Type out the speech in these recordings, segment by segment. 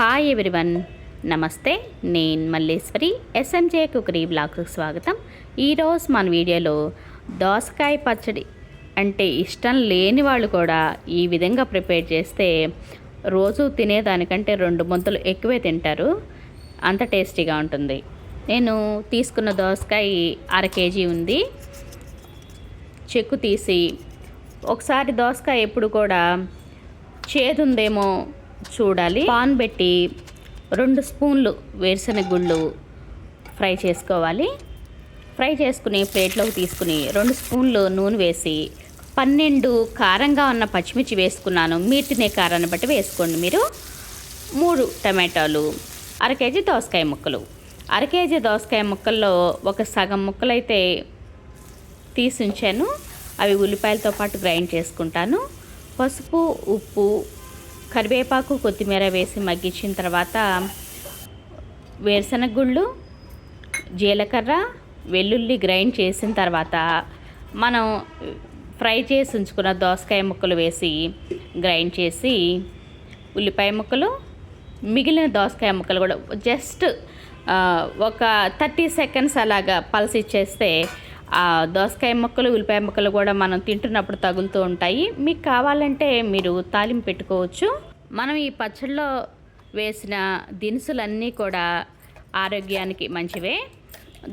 Hi everyone నమస్తే నేను Malleswari. SMJ cookery బ్లాగ్కు స్వాగతం. ఈరోజు మన వీడియోలో దోసకాయ పచ్చడి అంటే ఇష్టం లేని వాళ్ళు కూడా ఈ విధంగా ప్రిపేర్ చేస్తే రోజు తినేదానికంటే రెండు ముద్దలు ఎక్కువే తింటారు. అంత టేస్టీగా ఉంటుంది. నేను తీసుకున్న దోసకాయ అర కేజీ ఉంది. చెక్కు తీసి ఒకసారి దోసకాయ ఎప్పుడు కూడా చేదుందేమో చూడాలి. పాన్ పెట్టి రెండు స్పూన్లు వేరుశనగ గుళ్ళు ఫ్రై చేసుకోవాలి. ఫ్రై చేసుకుని ప్లేట్లోకి తీసుకుని రెండు స్పూన్లు నూనె వేసి పన్నెండు కారంగా ఉన్న పచ్చిమిర్చి వేసుకున్నాను. మీరు తినే కారాన్ని బట్టి వేసుకోండి మీరు. మూడు టమాటాలు అర కేజీ దోసకాయ ముక్కలు. అర కేజీ దోసకాయ ముక్కల్లో ఒక సగం ముక్కలైతే తీసి ఉంచాను. అవి ఉల్లిపాయలతో పాటు గ్రైండ్ చేసుకుంటాను. పసుపు ఉప్పు కరివేపాకు కొత్తిమీర వేసి మగ్గించిన తర్వాత వేరుశనగ గుళ్ళు జీలకర్ర వెల్లుల్లి గ్రైండ్ చేసిన తర్వాత మనం ఫ్రై చేసి ఉంచుకున్న దోసకాయ ముక్కలు వేసి గ్రైండ్ చేసి ఉల్లిపాయ ముక్కలు మిగిలిన దోసకాయ ముక్కలు కూడా జస్ట్ ఒక థర్టీ సెకండ్స్ అలాగా పల్స్ ఇచ్చేస్తే దోసకాయ ముక్కలు ఉల్లిపాయ ముక్కలు కూడా మనం తింటున్నప్పుడు తగులుతూ ఉంటాయి. మీకు కావాలంటే మీరు తాలింపు పెట్టుకోవచ్చు. మనం ఈ పచ్చడిలో వేసిన దినుసులన్నీ కూడా ఆరోగ్యానికి మంచివే.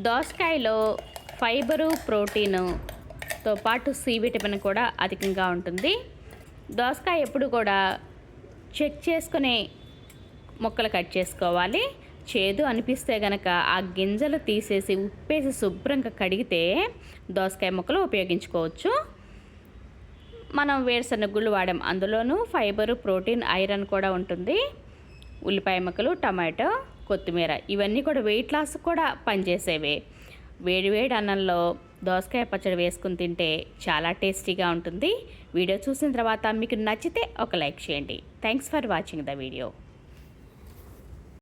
దోసకాయలో ఫైబరు ప్రోటీనుతో పాటు సి విటమిన్ కూడా అధికంగా ఉంటుంది. దోసకాయ ఎప్పుడు కూడా చెక్ చేసుకునే ముక్కలు కట్ చేసుకోవాలి. చేదు అనిపిస్తే గనక ఆ గింజలు తీసేసి ఉప్పేసి శుభ్రంగా కడిగితే దోసకాయ ముక్కలు ఉపయోగించుకోవచ్చు. మనం వేరుశనగ గుళ్ళు వాడాం. అందులోనూ ఫైబర్ ప్రోటీన్ ఐరన్ కూడా ఉంటుంది. ఉల్లిపాయ ముక్కలు టమాటో కొత్తిమీర ఇవన్నీ కూడా వెయిట్ లాస్ కూడా పనిచేసేవే. వేడి వేడి అన్నంలో దోసకాయ పచ్చడి వేసుకుని తింటే చాలా టేస్టీగా ఉంటుంది. వీడియో చూసిన తర్వాత మీకు నచ్చితే ఒక లైక్ చేయండి. Thanks for watching the video